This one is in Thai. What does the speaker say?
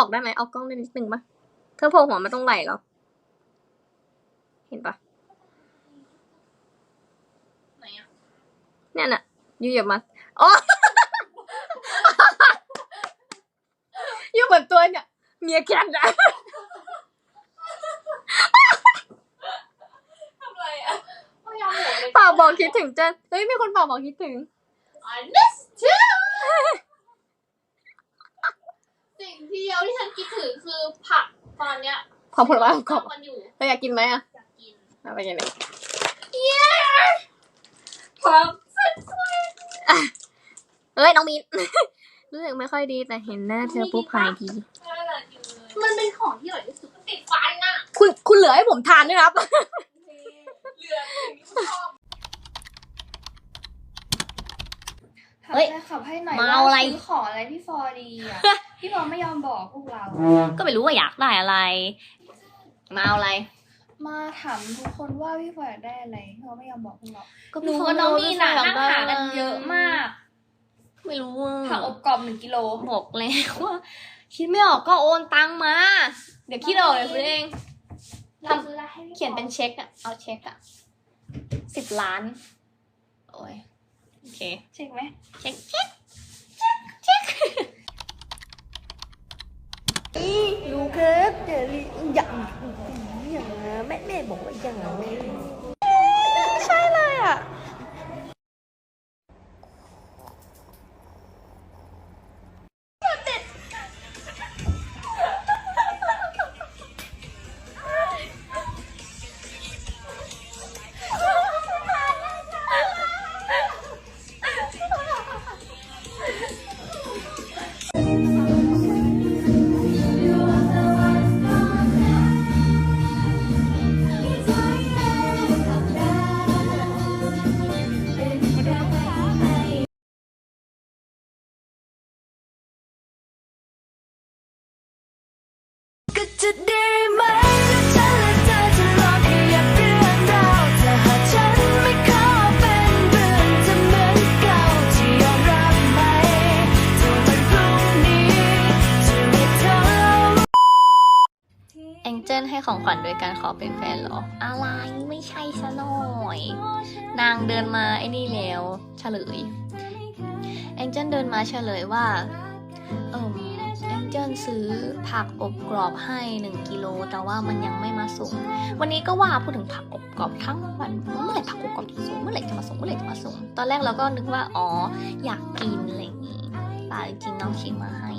อกได้ไหมเอากล้องได้นิดนึงปะเธอโผล่หัวมาตรงไหล่แล้วเห็นปะไหนอะเนี่ยน่ะยูอย่ามาอ๋อยูเหมือนตัวเนี่ยเมียแกนอะทำไรอะพยายามหมดเลยเปล่าบอกคิดถึงเจนเฮ้ยมีคนเปล่าบอกคิดถึง I miss you สิ่งที่เดียวที่ฉันคิดถึงคือผักตอนเนี้ยขอผลไม้ขอบมันอยู่เธออยากกินไหมอะอยากกินเอาไปกินเลยผักเอ้ยน้องมินรู้สึกไม่ค่อยดีแต่เห็นหน้าเธอปุ๊บหายดี มันเป็นของที่อร่อยที่สุดติดฟันน่ะคุณคุณเหลือให้ผมทานด้วยนะครับเหลือสิ่งที่ชอบเฮ้ยถามแฟนคลับให้หน่อยมาว่าเอาอะไรซื้อของอะไรพี่ฟอร์ดีอะ พี่ฟอร์ไม่ยอมบอกพวกเรา ก็ไม่รู้ว่าอยากได้อะไร มาเอาอะไร มาถามทุกคนว่าพี่ฟอร์อยากได้อะไรพี่ฟอร์ไม่ยอมบอกพวกเราก็หนูกับน้องมีน่ะนั่งหากันเยอะมากไม่รู้ว่าผักอบกรอบหนึ่งกิโลบอกแล้วว่าคิดไม่ออกก็โอนตังมา เดี๋ยวคิดออกเลยคุณเองทำราซื้ออะไรให้พี่ฟอร์เขียนเป็นเช็คอะเอาเช็คอะสิบล้าน โอ้ยโอเค เช็คไหมเช็คเช็ค ลูกครับเดี๋ยว อย่างอ จะดีไหมถ้าฉันและเธอจะลองขยับเรื่องราวถ้าหากฉันไม่ขอเป็นเพื่อนจะเหมือนเก่าที่ยอมรับไหมถ้าวันพรุ่งนี้จะมีเธอแองเจิลให้ของขวัญโดยการขอเป็นแฟนเหรอ อะไรไม่ใช่ซะหน่อย นางเดินมาไอ้นี่แล้วเฉลย แองเจิลเดินมาเฉลยว่า เอมแอ เจิลซื้อผักอบกรอบให้หนึ่งกิโลแต่ว่ามันยังไม่มาส่ง วันนี้ก็ว่าพูดถึงผักอบกรอบทั้งวัน เมื่อไหร่ผักอบกรอบจะส่งเมื่อไหร่จะมาส่งเมื่อไหร่จะมาส่ง ตอนแรกเราก็นึกว่าอ๋ออยากกินอะไรอย่างงี้ตาจริงน้องชิมมาให้